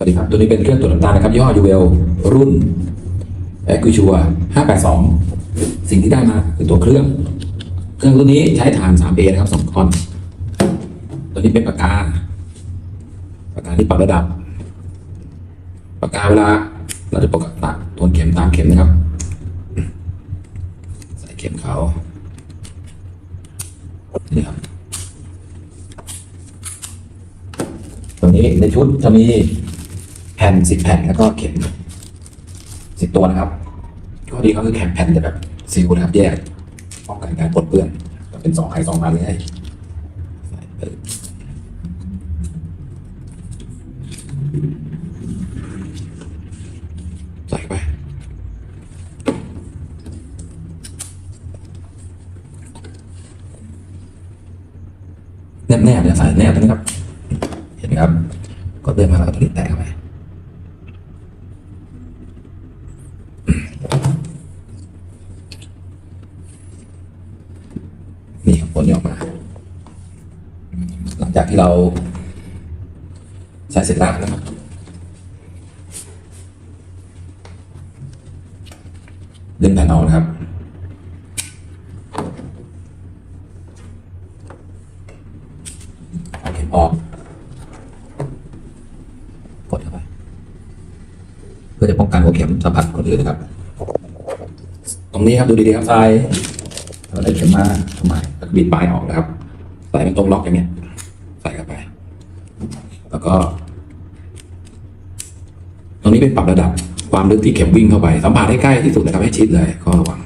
สวัสดีครับ ตัวนี้เป็นเครื่องตรวจน้ำตาลนะครับยี่ห้อยูเวลรุ่นแอค u ชัว582สิ่งที่ได้มาคือตัวเครื่อง เครื่องตัวนี้ใช้ฐาน 3A นะครับ2ก้อน ตัวนี้เป็นปากกา ปากกาที่ปรับระดับ ปากกาเวลาเราจะปกตัดทวนเข็มตามเข็มนะครับ ใส่เข็มเขานี่ครับตรงนี้ในชุดจะมี แผ่นสิบแผ่นแล้วก็เข็มสิบตัวนะครับข้อดีเขาคือแข็งแผ่นจะแบบซีลนะครับแยกป้องกันการปนเปื้อนเป็นสองไข่สองอันเลยใส่ปึ๊บใส่ไปแนบแนบๆเนี่ยใส่แนบตรงนี้ครับ เห็นไหมครับ ก็เดินมาแล้วก็ตัวนี้แตะเข้าไป นี่ผลออกมา หลังจากที่เราใส่เสร็จแล้วนะครับดึงแผ่นออกนะครับเอาเข็มออก กดเข้าไป เพื่อจะป้องกันหัวเข็มสัมผัสคนอื่นนะครับ ตรงนี้ครับดูดีๆครับทราย เราได้เข็มมาทำไมบิดปลายออกนะครับ ใส่เป็นตรงล็อกอย่างเงี้ย ใส่เข้าไป แล้วก็ ตรงนี้เป็นปรับระดับความลึกที่เข็มวิ่งเข้าไป สัมผัสให้ใกล้ที่สุดนะครับให้ชิดเลยก็ระวัง